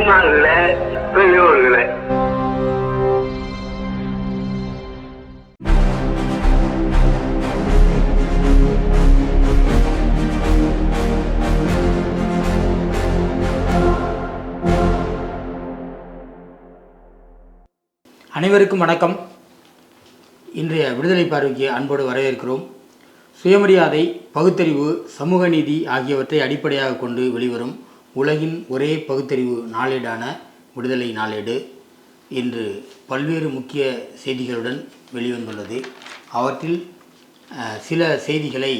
தாய்மார்களே பெரியோர்களே. அனைவருக்கும் வணக்கம். இன்றைய விடுதலை பார்வைக்கு அன்போடு வரவேற்கிறோம். சுயமரியாதை பகுத்தறிவு சமூக நீதி ஆகியவற்றை அடிப்படையாக கொண்டு வெளிவரும் உலகின் ஒரே பகுத்தறிவு நாளேடான விடுதலை நாளேடு இன்று பல்வேறு முக்கிய செய்திகளுடன் வெளிவந்துள்ளது. அவற்றில் சில செய்திகளை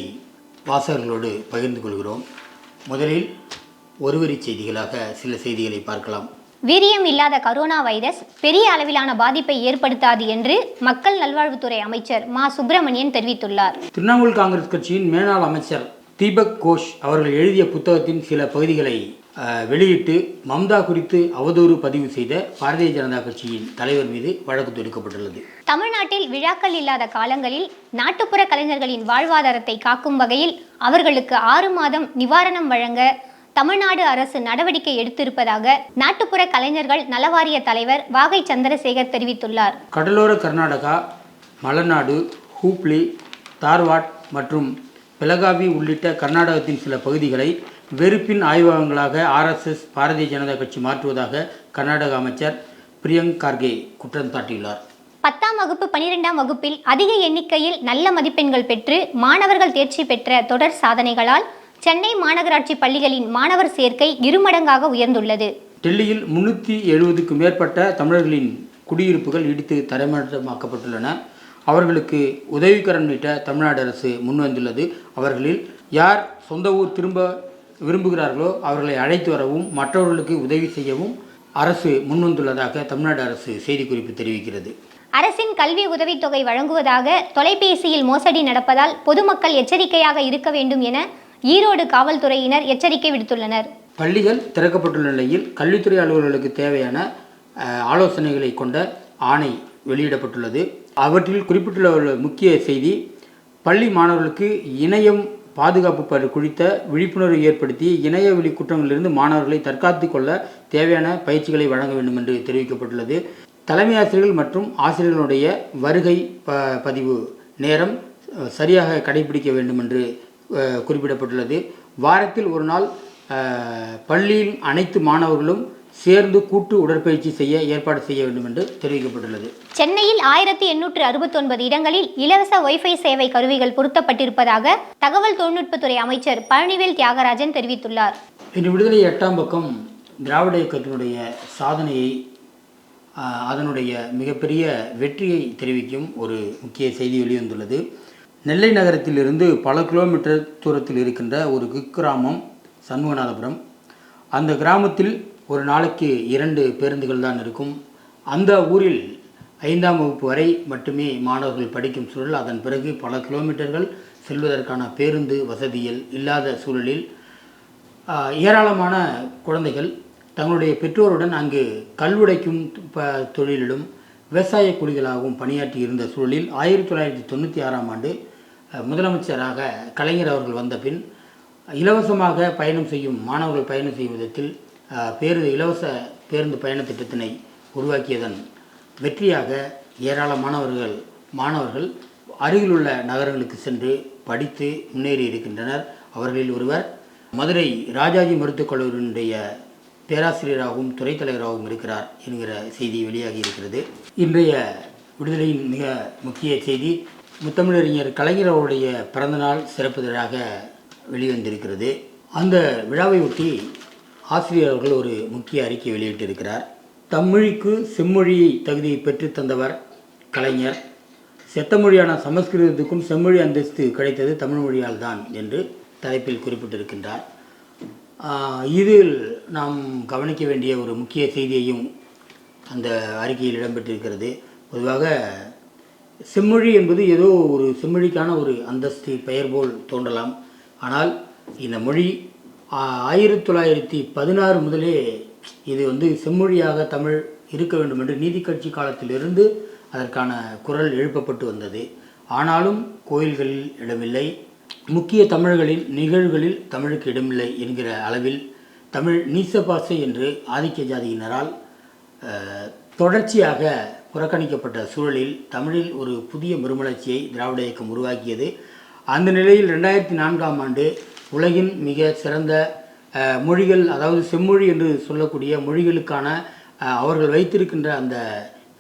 வாசகர்களோடு பகிர்ந்து கொள்கிறோம். முதலில் ஒருவரி செய்திகளாக சில செய்திகளை பார்க்கலாம். வீரியம் இல்லாத கரோனா வைரஸ் பெரிய அளவிலான பாதிப்பை ஏற்படுத்தாது என்று மக்கள் நல்வாழ்வுத்துறை அமைச்சர் மா சுப்பிரமணியன் தெரிவித்துள்ளார். திரிணாமுல் காங்கிரஸ் கட்சியின் மேனாள் அமைச்சர் தீபக் கோஷ் அவர்கள் எழுதிய புத்தகத்தின் சில பகுதிகளை வெளியிட்டு மம்தா குறித்து அவதூறு பதிவு செய்த பாரதிய ஜனதா கட்சியின் தலைவர் மீது வழக்கு தொடுக்கப்பட்டுள்ளது. தமிழ்நாட்டில் விழாக்கள் இல்லாத காலங்களில் நாட்டுப்புற கலைஞர்களின் வாழ்வாதாரத்தை காக்கும் வகையில் அவர்களுக்கு ஆறு மாதம் நிவாரணம் வழங்க தமிழ்நாடு அரசு நடவடிக்கை எடுத்திருப்பதாக நாட்டுப்புற கலைஞர்கள் நலவாரிய தலைவர் வாகை சந்திரசேகர் தெரிவித்துள்ளார். கடலோர கர்நாடகா மலநாடு ஹூப்ளி தார்வாட் மற்றும் பெலகாவி உள்ளிட்ட கர்நாடகத்தின் சில பகுதிகளை வெறுப்பின் ஆய்வகங்களாக ஆர்எஸ்எஸ் பாரதிய ஜனதா கட்சி மாற்றுவதாக கர்நாடக அமைச்சர் பிரியங்க் கார்கே குற்றம் சாட்டியுள்ளார். பத்தாம் வகுப்பு பனிரெண்டாம் வகுப்பில் அதிக எண்ணிக்கையில் நல்ல மதிப்பெண்கள் பெற்று மாணவர்கள் தேர்ச்சி பெற்ற தொடர் சாதனைகளால் சென்னை மாநகராட்சி பள்ளிகளின் மாணவர் சேர்க்கை இருமடங்காக உயர்ந்துள்ளது. டெல்லியில் முன்னூற்றி எழுபதுக்கு மேற்பட்ட தமிழர்களின் குடியிருப்புகள் இடித்து தரைமட்டமாக்கப்பட்டுள்ளன அவர்களுக்கு உதவிக்கரம் நீட்ட தமிழ்நாடு அரசு முன்வந்துள்ளது. அவர்களில் யார் சொந்த ஊர் திரும்ப விரும்புகிறார்களோ அவர்களை அழைத்து வரவும் மற்றவர்களுக்கு உதவி செய்யவும் அரசு முன்வந்துள்ளதாக தமிழ்நாடு அரசு செய்திக்குறிப்பு தெரிவிக்கிறது. அரசின் கல்வி உதவித்தொகை வழங்குவதாக தொலைபேசியில் மோசடி நடப்பதால் பொதுமக்கள் எச்சரிக்கையாக இருக்க வேண்டும் என ஈரோடு காவல்துறையினர் எச்சரிக்கை விடுத்துள்ளனர். பள்ளிகள் திறக்கப்பட்டுள்ள நிலையில் கல்வித்துறை அலுவலர்களுக்கு தேவையான ஆலோசனைகளை கொண்ட ஆணை வெளியிடப்பட்டுள்ளது. அவற்றில் குறிப்பிட்டுள்ள ஒரு முக்கிய செய்தி பள்ளி மாணவர்களுக்கு இணையம் பாதுகாப்பு ப- குறித்த விழிப்புணர்வு ஏற்படுத்தி இணைய வெளி குற்றங்களிலிருந்து மாணவர்களை தற்காத்து கொள்ள தேவையான பயிற்சிகளை வழங்க வேண்டும் என்று தெரிவிக்கப்பட்டுள்ளது. தலைமை ஆசிரியர்கள் மற்றும் ஆசிரியர்களுடைய வருகை ப பதிவு நேரம் சரியாக கடைபிடிக்க வேண்டும் என்று குறிப்பிடப்பட்டுள்ளது. வாரத்தில் ஒரு நாள் பள்ளியின் பள்ளியில் அனைத்து மாணவர்களும் சேர்ந்து கூட்டு உடற்பயிற்சி செய்ய ஏற்பாடு செய்ய வேண்டும் என்று தெரிவிக்கப்பட்டுள்ளது. சென்னையில் ஆயிரத்தி எண்ணூற்று அறுபத்தொன்பது இடங்களில் இலவச ஒய்ஃபை சேவை கருவிகள் பொருத்தப்பட்டிருப்பதாக தகவல் தொழில்நுட்பத்துறை அமைச்சர் பழனிவேல் தியாகராஜன் தெரிவித்துள்ளார். இன்று விடுதலை எட்டாம் பக்கம் திராவிட இயக்கத்தினுடைய சாதனையை அதனுடைய மிகப்பெரிய வெற்றியை தெரிவிக்கும் ஒரு முக்கிய செய்தி வெளிவந்துள்ளது. நெல்லை நகரத்திலிருந்து பல கிலோமீட்டர் தூரத்தில் இருக்கின்ற ஒரு குக்கிராமம் சண்முகநாதபுரம். அந்த கிராமத்தில் ஒரு நாளைக்கு இரண்டு பேருந்துகள் தான் இருக்கும். அந்த ஊரில் ஐந்தாம் வகுப்பு வரை மட்டுமே மாணவர்கள் படிக்கும் சூழல். அதன் பிறகு பல கிலோமீட்டர்கள் செல்வதற்கான பேருந்து வசதிகள் இல்லாத சூழலில் ஏராளமான குழந்தைகள் தங்களுடைய பெற்றோருடன் அங்கு கல்வுடைக்கும் ப தொழிலிலும் விவசாய குழிகளாகவும் பணியாற்றி இருந்த சூழலில் ஆயிரத்தி தொள்ளாயிரத்தி தொண்ணூற்றி ஆறாம் ஆண்டு முதலமைச்சராக கலைஞர் அவர்கள் வந்த பின் இலவசமாக பயணம் செய்யும் மாணவர்கள் பயணம் செய்யும் விதத்தில் பேருந்து இலவச பேருந்து பயண திட்டத்தினை உருவாக்கியதன் வெற்றியாக ஏராளமானவர்கள் மாணவர்கள் அருகிலுள்ள நகரங்களுக்கு சென்று படித்து முன்னேறி இருக்கின்றனர். அவர்களில் ஒருவர் மதுரை ராஜாஜி மருத்துவக் கல்லூரியினுடைய பேராசிரியராகவும் துறைத் தலைவராகவும் இருக்கிறார் என்கிற செய்தி வெளியாகி இருக்கிறது. இன்றைய விடுதலையின் மிக முக்கிய செய்தி முத்தமிழறிஞர் கலைஞர் அவருடைய பிறந்தநாள் சிறப்பு வெளிவந்திருக்கிறது. அந்த விழாவை ஒட்டி ஆசிரியர் அவர்கள் ஒரு முக்கிய அறிக்கை வெளியிட்டிருக்கிறார். தமிழுக்கு செம்மொழி தகுதியை பெற்றுத் தந்தவர் கலைஞர். செத்தமொழியான சமஸ்கிருதத்துக்கும் செம்மொழி அந்தஸ்து கிடைத்தது தமிழ் மொழியால் தான் என்று தலைப்பில் குறிப்பிட்டிருக்கின்றார். இதில் நாம் கவனிக்க வேண்டிய ஒரு முக்கிய செய்தியையும் அந்த அறிக்கையில் இடம்பெற்றிருக்கிறது. பொதுவாக செம்மொழி என்பது ஏதோ ஒரு செம்மொழிக்கான ஒரு அந்தஸ்து பெயர் போல் தோன்றலாம். ஆனால் இந்த மொழி ஆயிரத்தி தொள்ளாயிரத்தி பதினாறு முதலே இது வந்து செம்மொழியாக தமிழ் இருக்க வேண்டும் என்று நீதி கட்சி காலத்திலிருந்து அதற்கான குரல் எழுப்பப்பட்டு வந்தது. ஆனாலும் கோயில்களில் இடமில்லை. முக்கிய தமிழர்களின் நிகழ்வுகளில் தமிழுக்கு இடமில்லை என்கிற அளவில் தமிழ் நீசபாசை என்று ஆதிக்க ஜாதியினரால் தொடர்ச்சியாக புறக்கணிக்கப்பட்ட சூழலில் தமிழில் ஒரு புதிய மறுமலர்ச்சியை திராவிட இயக்கம் உருவாக்கியது. அந்த நிலையில் ரெண்டாயிரத்தி நான்காம் ஆண்டு உலகின் மிக சிறந்த மொழிகள் அதாவது செம்மொழி என்று சொல்லக்கூடிய மொழிகளுக்கான அவர்கள் வைத்திருக்கின்ற அந்த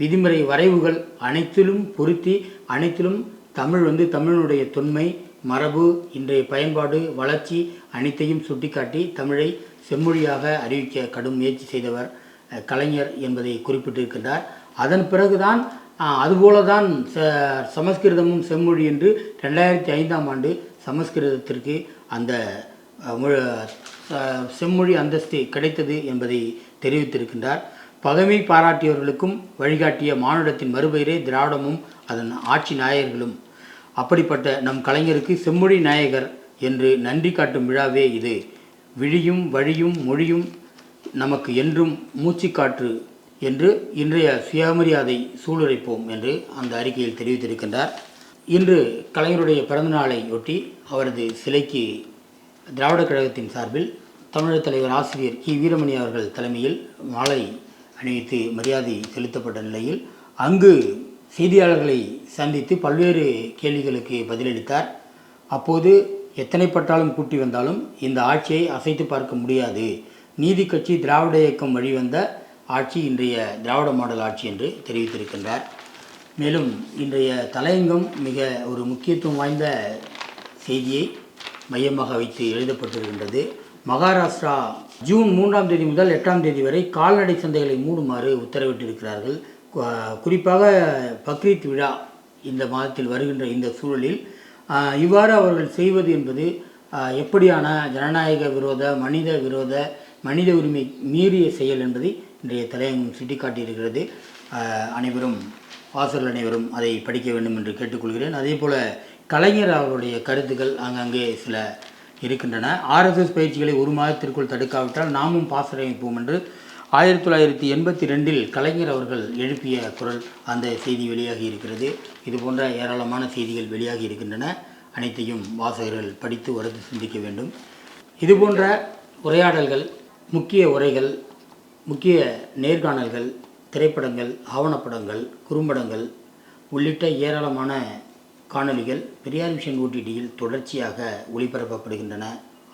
விதிமுறை வரைவுகள் அனைத்திலும் பொருத்தி அனைத்திலும் தமிழ் வந்து தமிழனுடைய தொன்மை மரபு இன்றைய பயன்பாடு வளர்ச்சி அனைத்தையும் சுட்டிக்காட்டி தமிழை செம்மொழியாக அறிவிக்க கடும் முயற்சி செய்தவர் கலைஞர் என்பதை குறிப்பிட்டிருக்கின்றார். அதன் பிறகுதான் அதுபோல தான் ச சமஸ்கிருதமும் செம்மொழி என்று ரெண்டாயிரத்தி ஐந்தாம் ஆண்டு சமஸ்கிருதத்திற்கு அந்த செம்மொழி அந்தஸ்து கிடைத்தது என்பதை தெரிவித்திருக்கின்றார். பகைமை பாராட்டியவர்களுக்கும் வழிகாட்டிய மானுடத்தின் மறுபெயரே திராவிடமும் அதன் ஆட்சி நாயகர்களும். அப்படிப்பட்ட நம் கலைஞருக்கு செம்மொழி நாயகர் என்று நன்றி காட்டும் விழாவே இது. விழியும் வழியும் மொழியும் நமக்கு என்றும் மூச்சுக்காற்று என்று இன்றைய சுயமரியாதை சூளுரைப்போம் என்று அந்த அறிக்கையில் தெரிவித்திருக்கின்றார். இன்று கலைஞருடைய பிறந்தநாளை ஒட்டி அவரது சிலைக்கு திராவிட கழகத்தின் சார்பில் தமிழர் தலைவர் ஆசிரியர் கி. வீரமணி அவர்கள் தலைமையில் மாலை அணிவித்து மரியாதை செலுத்தப்பட்ட நிலையில் அங்கு செய்தியாளர்களை சந்தித்து பல்வேறு கேள்விகளுக்கு பதிலளித்தார். அப்போது எத்தனை பட்டாலும் கூட்டி வந்தாலும் இந்த ஆட்சியை அசைத்து பார்க்க முடியாது. நீதி கட்சி திராவிட இயக்கம் வழிவந்த ஆட்சி இன்றைய திராவிட மாடல் ஆட்சி என்று தெரிவித்திருக்கின்றார். மேலும் இன்றைய தலையங்கம் மிக ஒரு முக்கியத்துவம் வாய்ந்த செய்தியை மையமாக வைத்து எழுதப்பட்டிருக்கின்றது. மகாராஷ்டிரா ஜூன் மூன்றாம் தேதி முதல் எட்டாம் தேதி வரை கால்நடை சந்தைகளை மூடுமாறு உத்தரவிட்டிருக்கிறார்கள். குறிப்பாக பக்ரீத் விழா இந்த மாதத்தில் வருகின்ற இந்த சூழலில் இவ்வாறு அவர்கள் செய்வது என்பது எப்படியான ஜனநாயக விரோத மனித விரோத மனித உரிமை மீறிய செயல் என்பதை இன்றைய தலையங்கம் சுட்டிக்காட்டியிருக்கிறது. அனைவரும் வாசல் அனைவரும் அதை படிக்க வேண்டும் என்று கேட்டுக்கொள்கிறேன். அதே போல் கலைஞர் அவருடைய கருத்துக்கள் அங்கங்கே சில இருக்கின்றன. ஆர்எஸ்எஸ் பயிற்சிகளை ஒரு மாதத்திற்குள் தடுக்காவிட்டால் நாமும் பாசரமைப்போம் என்று ஆயிரத்தி தொள்ளாயிரத்தி எண்பத்தி ரெண்டில் கலைஞர் அவர்கள் எழுப்பிய குரல் அந்த செய்தி வெளியாகி இருக்கிறது. இது போன்ற ஏராளமான செய்திகள் வெளியாகி இருக்கின்றன. அனைத்தையும் வாசகர்கள் படித்து உரத்து சிந்திக்க வேண்டும். இது போன்ற உரையாடல்கள் முக்கிய உரைகள் முக்கிய நேர்காணல்கள் திரைப்படங்கள் ஆவணப்படங்கள் குறும்படங்கள் உள்ளிட்ட ஏராளமான காணொளிகள் பெரியார் விஷன் ஓடிடியில் தொடர்ச்சியாக ஒளிபரப்பப்படுகின்றன.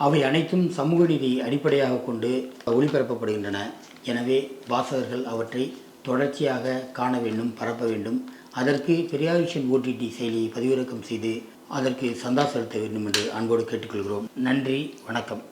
அவை அனைத்தும் சமூக நீதி அடிப்படையாக கொண்டு ஒளிபரப்பப்படுகின்றன. எனவே வாசகர்கள் அவற்றை தொடர்ச்சியாக காண வேண்டும் பரப்ப வேண்டும். அதற்கு பெரியார் விஷன் ஓடிடி செயலியை பதிவிறக்கம் செய்து அதற்கு சந்தா செலுத்த வேண்டும் என்று அன்போடு கேட்டுக்கொள்கிறோம். நன்றி வணக்கம்.